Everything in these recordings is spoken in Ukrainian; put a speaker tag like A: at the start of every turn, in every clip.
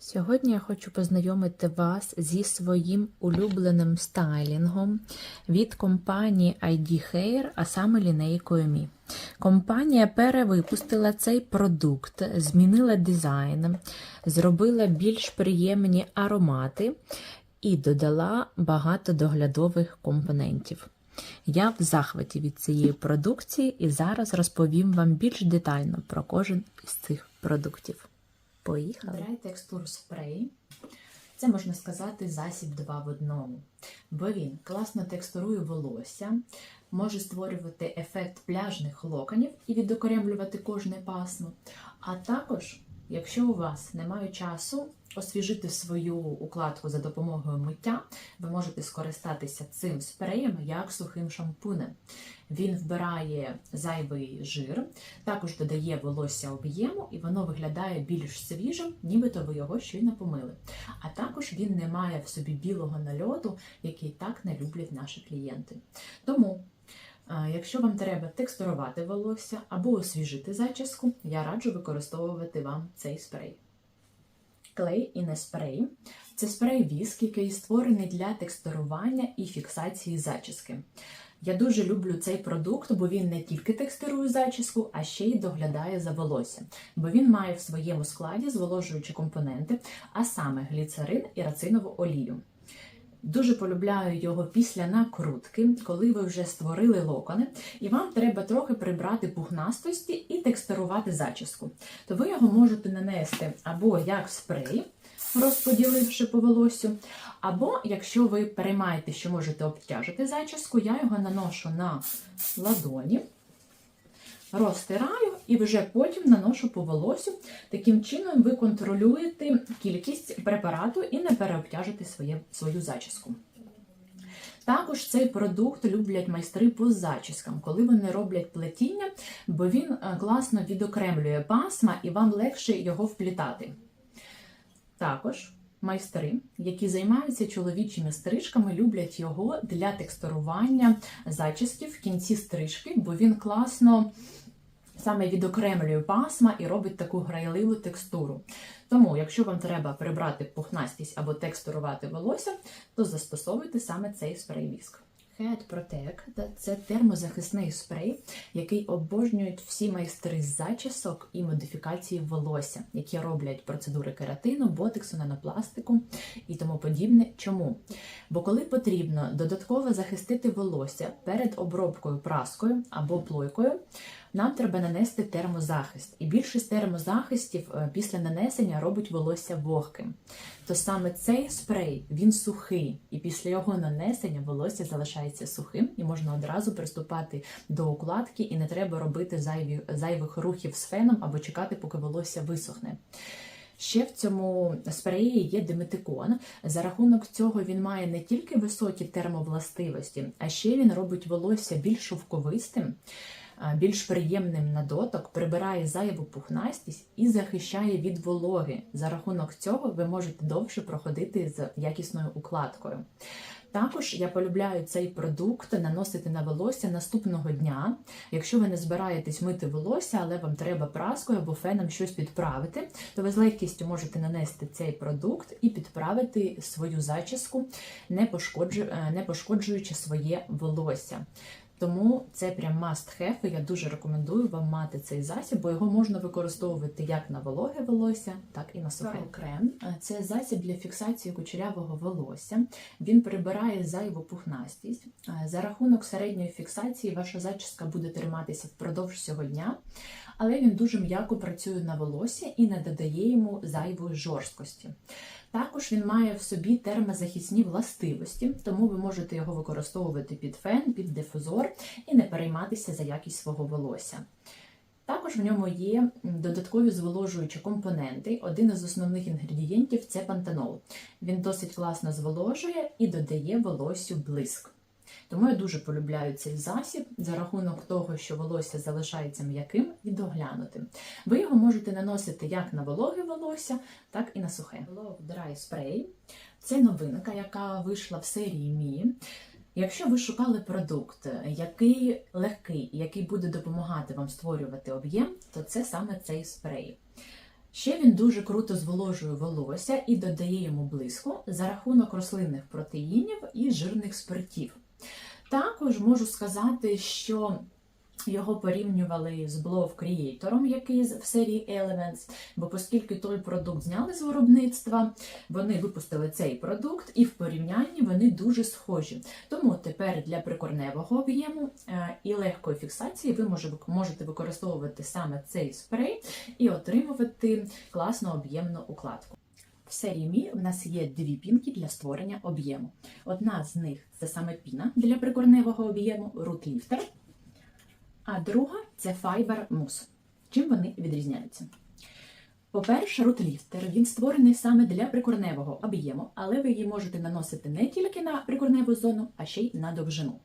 A: Сьогодні я хочу познайомити вас зі своїм улюбленим стайлінгом від компанії ID Hair, а саме лінейкою Mi. Компанія перевипустила цей продукт, змінила дизайн, зробила більш приємні аромати і додала багато доглядових компонентів. Я в захваті від цієї продукції і зараз розповім вам більш детально про кожен із цих продуктів. Поїхали. Dry текстур спрей. Це можна сказати засіб 2 в одному, бо він класно текстурує волосся, може створювати ефект пляжних локонів і відокремлювати кожне пасмо. А також, якщо у вас немає часу освіжити свою укладку за допомогою миття, ви можете скористатися цим спреєм як сухим шампунем. Він вбирає зайвий жир, також додає волосся об'єму, і воно виглядає більш свіжим, нібито ви його щойно помили. А також він не має в собі білого нальоту, який так не люблять наші клієнти. Тому, е, якщо вам треба текстурувати волосся або освіжити зачіску, я раджу використовувати вам цей спрей. Клей і не спрей. Це спрей віск, який створений для текстурування і фіксації зачіски. Я дуже люблю цей продукт, бо він не тільки текстурує зачіску, а ще й доглядає за волосся, бо він має в своєму складі зволожуючі компоненти, а саме гліцерин і рацинову олію. Дуже полюбляю його після накрутки, коли ви вже створили локони, і вам треба трохи прибрати пухнастості і текстурувати зачіску. То ви його можете нанести або як спрей, розподіливши по волосю, або якщо ви переймаєте, що можете обтяжити зачіску, я його наношу на ладоні, розтираю і вже потім наношу по волосю. Таким чином ви контролюєте кількість препарату і не переобтяжите своє, свою зачіску. Також цей продукт люблять майстри по зачіскам, коли вони роблять плетіння, бо він е, класно відокремлює пасма і вам легше його вплітати. Також майстри, які займаються чоловічими стрижками, люблять його для текстурування зачісків в кінці стрижки, бо він класно саме відокремлює пасма і робить таку грайливу текстуру. Тому, якщо вам треба прибрати пухнастість або текстурувати волосся, то застосовуйте саме цей спрей-віск. Head Protect – це термозахисний спрей, який обожнюють всі майстри зачісок і модифікації волосся, які роблять процедури кератину, ботексу, нанопластику і тому подібне. Чому? Бо коли потрібно додатково захистити волосся перед обробкою праскою або плойкою, нам треба нанести термозахист. І більшість термозахистів е, після нанесення робить волосся вогким. То саме цей спрей він сухий, і після його нанесення волосся залишається сухим, і можна одразу приступати до укладки, і не треба робити зайві, зайвих рухів з феном або чекати, поки волосся висохне. Ще в цьому спреї є диметикон. За рахунок цього він має не тільки високі термовластивості, а ще він робить волосся більш шовковистим, більш приємним на доток, прибирає зайву пухнастість і захищає від вологи. За рахунок цього ви можете довше проходити з якісною укладкою. Також я полюбляю цей продукт наносити на волосся наступного дня. Якщо ви не збираєтесь мити волосся, але вам треба праскою або феном щось підправити, то ви з легкістю можете нанести цей продукт і підправити свою зачіску, не пошкоджуючи своє волосся. Тому це прям must have, і я дуже рекомендую вам мати цей засіб, бо його можна використовувати як на вологе волосся, так і на сухе. крем. Це засіб для фіксації кучерявого волосся. Він прибирає зайву пухнастість. За рахунок середньої фіксації ваша зачіска буде триматися впродовж всього дня, але він дуже м'яко працює на волосся і не додає йому зайвої жорсткості. Також він має в собі термозахисні властивості, тому ви можете його використовувати під фен, під дифузор і не перейматися за якість свого волосся. Також в ньому є додаткові зволожуючі компоненти. Один із основних інгредієнтів це пантенол. Він досить класно зволожує і додає волоссю блиск. Тому я дуже полюбляю цей засіб за рахунок того, що волосся залишається м'яким і доглянутим. Ви його можете наносити як на вологе волосся, так і на сухе. Love Dry Spray – це новинка, яка вийшла в серії Мі. Якщо ви шукали продукт, який легкий, який буде допомагати вам створювати об'єм, то це саме цей спрей. Ще він дуже круто зволожує волосся і додає йому блиску за рахунок рослинних протеїнів і жирних спиртів. Також можу сказати, що його порівнювали з Blow Creator, який в серії Elements, бо оскільки той продукт зняли з виробництва, вони випустили цей продукт, і в порівнянні вони дуже схожі. Тому тепер для прикорневого об'єму е, і легкої фіксації ви можете використовувати саме цей спрей і отримувати класну об'ємну укладку. В серії Мі в нас є дві пінки для створення об'єму. Одна з них це саме піна для прикорневого об'єму Lifter, а друга це Fiber Mousse. Чим вони відрізняються? По-перше, рутліфтер він створений саме для прикорневого об'єму, але ви її можете наносити не тільки на прикорневу зону, а ще й на довжину.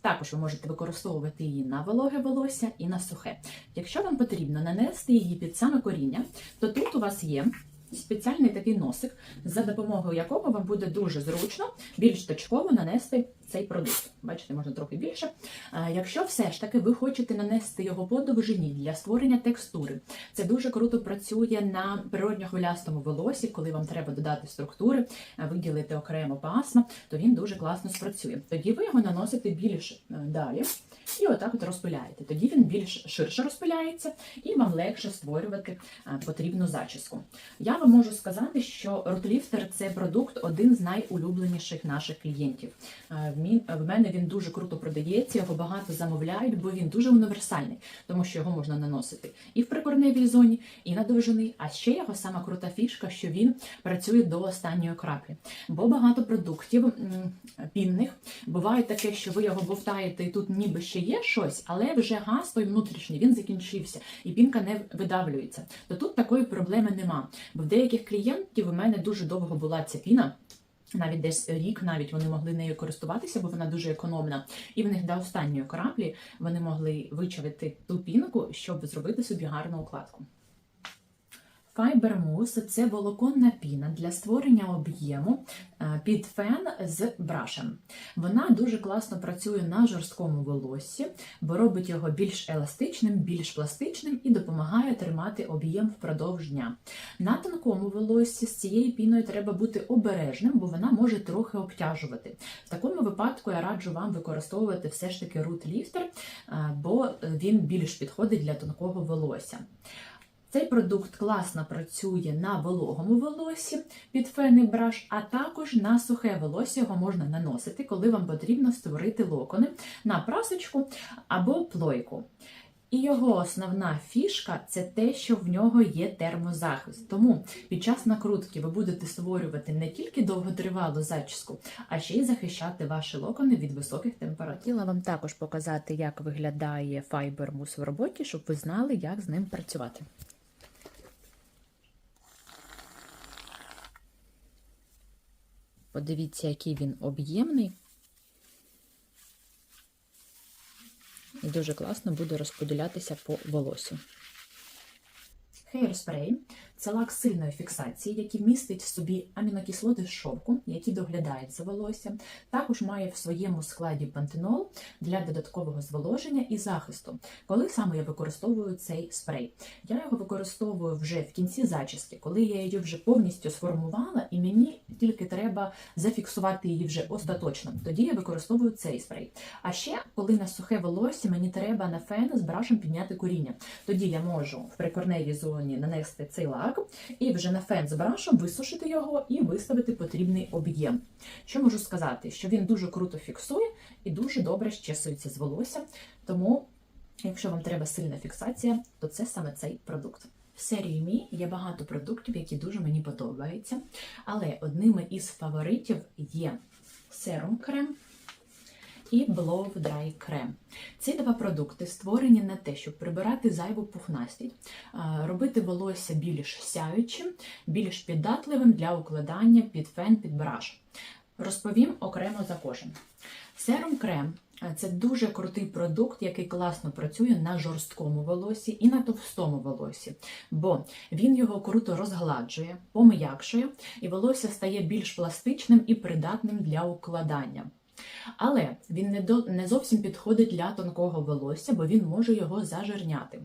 A: Також ви можете використовувати її на вологе волосся і на сухе. Якщо вам потрібно нанести її під саме коріння, то тут у вас є спеціальний такий носик, за допомогою якого вам буде дуже зручно більш точково нанести цей продукт. Бачите, можна трохи більше. Якщо все ж таки ви хочете нанести його по довжині для створення текстури, це дуже круто працює на природньо-хвилястому волосі, коли вам треба додати структури, виділити окремо пасма, то він дуже класно спрацює. Тоді ви його наносите більш е, далі. І отак от розпиляєте. Тоді він більш ширше розпиляється і вам легше створювати потрібну зачіску. Я вам можу сказати, що Ротліфтер це продукт один з найулюбленіших наших клієнтів. В мене він дуже круто продається, його багато замовляють, бо він дуже універсальний, тому що його можна наносити і в прикорневій зоні, і на довжини. А ще його сама крута фішка, що він працює до останньої краплі. Бо багато продуктів пінних буває таке, що ви його бовтаєте, і тут ніби ще є щось, але вже газ той внутрішній він закінчився, і пінка не видавлюється. То тут такої проблеми нема. Бо в деяких клієнтів у мене дуже довго була ця піна. Навіть десь рік навіть вони могли нею користуватися, бо вона дуже економна. І в них до останньої краплі вони могли вичавити ту пінку, щоб зробити собі гарну укладку. Fiber це волоконна піна для створення об'єму е, під фен з брашем. Вона дуже класно працює на жорсткому волоссі, бо робить його більш еластичним, більш пластичним і допомагає тримати об'єм впродовж дня. На тонкому волоссі з цією піною треба бути обережним, бо вона може трохи обтяжувати. В такому випадку я раджу вам використовувати все ж таки Root Lifter, е, бо він більш підходить для тонкого волосся. Цей продукт класно працює на вологому волосі під фен браш, а також на сухе волосся його можна наносити, коли вам потрібно створити локони на прасочку або плойку. І його основна фішка це те, що в нього є термозахист. Тому під час накрутки ви будете створювати не тільки довготривалу зачіску, а ще й захищати ваші локони від високих температур. Хотіла вам також показати, як виглядає файбер-мус в роботі, щоб ви знали, як з ним працювати. Подивіться, який він об'ємний. І дуже класно буде розподілятися по волосю. Hairspray – це лак сильної фіксації, який містить в собі амінокислоти шовку, які доглядають за волоссям. Також має в своєму складі пантенол для додаткового зволоження і захисту. Коли саме я використовую цей спрей? Я його використовую вже в кінці зачіски, коли я її вже повністю сформувала, і мені тільки треба зафіксувати її вже остаточно. Тоді я використовую цей спрей. А ще, коли на сухе волосся, мені треба на фен з брашем підняти коріння. Тоді я можу в прикорневій зоні нанести цей лак і вже на фен з брашем висушити його і виставити потрібний об'єм. Що можу сказати? Що він дуже круто фіксує і дуже добре щесується з волоссям. Тому, якщо вам треба сильна фіксація, то це саме цей продукт. В серії Мі є багато продуктів, які дуже мені подобаються. Але одними із фаворитів є серум крем і Blow Dry крем. Ці два продукти створені на те, щоб прибирати зайву пухнастість, робити волосся більш сяючим, більш піддатливим для укладання під фен під браш. Розповім окремо за кожен. Серум крем це дуже крутий продукт, який класно працює на жорсткому волосі і на товстому волосі, бо він його круто розгладжує, пом'якшує, і волосся стає більш пластичним і придатним для укладання. Але він не, до, не зовсім підходить для тонкого волосся, бо він може його зажирняти.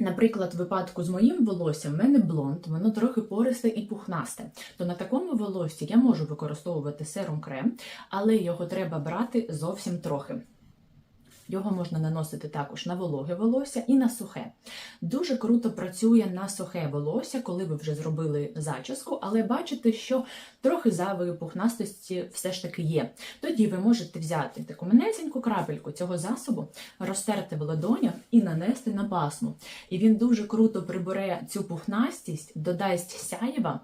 A: Наприклад, в випадку з моїм волоссям, в мене блонд, воно трохи пористе і пухнасте. То на такому волоссі я можу використовувати серум крем, але його треба брати зовсім трохи. Його можна наносити також на вологе волосся і на сухе. Дуже круто працює на сухе волосся, коли ви вже зробили зачіску, але бачите, що трохи зайвої пухнастості все ж таки є. Тоді ви можете взяти таку манесеньку крапельку цього засобу, розтерти в ладонях і нанести на пасму. І він дуже круто прибере цю пухнастість, додасть сяєва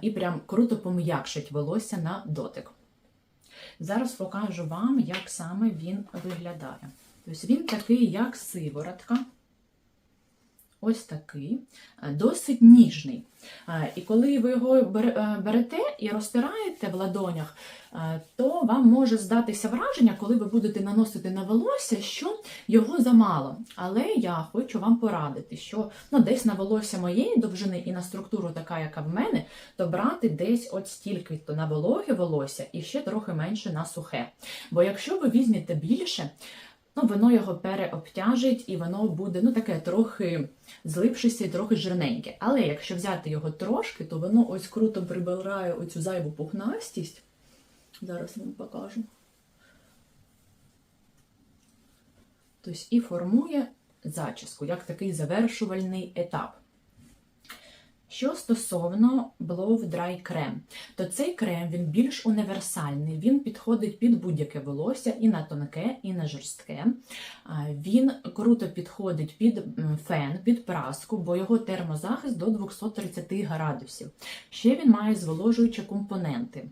A: і прям круто пом'якшить волосся на дотик. Зараз покажу вам, як саме він виглядає. Тобто він такий, як сиворотка. Ось такий, е, досить ніжний. Е, І коли ви його е, берете і розтираєте в ладонях, то вам може здатися враження, коли ви будете наносити на волосся, що його замало. Але я хочу вам порадити, що ну, десь на волосся моєї довжини і на структуру така, яка в мене, то брати десь от стільки то на вологе волосся і ще трохи менше на сухе. Бо якщо ви візьмете більше, ну воно його переобтяжить і воно буде ну таке трохи злипшися і трохи жирненьке. Але якщо взяти його трошки, то воно ось круто прибирає оцю зайву пухнастість. Зараз вам покажу. Тобто і формує зачіску, як такий завершувальний етап. Що стосовно Blow Dry крем, то цей крем він більш універсальний, він підходить під будь-яке волосся, і на тонке, і на жорстке. Він круто підходить під фен, під праску, бо його термозахист до 230 градусів. Ще він має зволожуючі компоненти.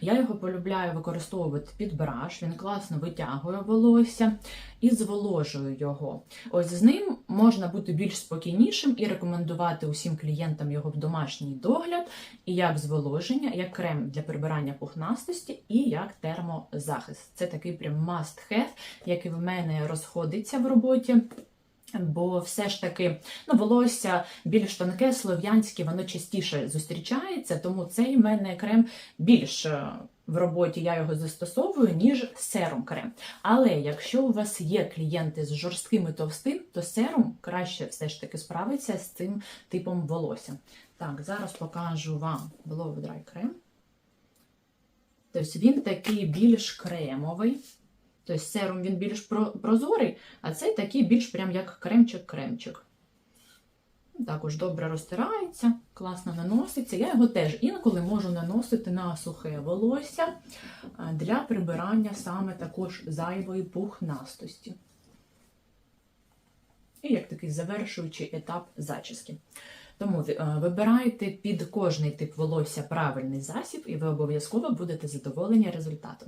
A: Я його полюбляю використовувати під браш, він класно витягує волосся і зволожує його. Ось з ним можна бути більш спокійнішим і рекомендувати усім клієнтам його в домашній догляд, і як зволоження, як крем для прибирання пухнастості, і як термозахист. Це такий прям must have, який в мене розходиться в роботі. Бо все ж таки ну, волосся більш тонке, слов'янське, воно частіше зустрічається, тому цей в мене крем більш е, в роботі я його застосовую, ніж серум крем. Але якщо у вас є клієнти з жорстким і товстим, то серум краще все ж таки справиться з цим типом волосся. Так, зараз покажу вам Blow Dry крем. Тобто він такий більш кремовий. Тобто серум він більш прозорий, а цей такий більш прям як кремчик-кремчик. Також добре розтирається, класно наноситься. Я його теж інколи можу наносити на сухе волосся для прибирання саме також зайвої пухнастості. І як такий завершуючий етап зачіски. Тому вибирайте під кожний тип волосся правильний засіб, і ви обов'язково будете задоволені результатом.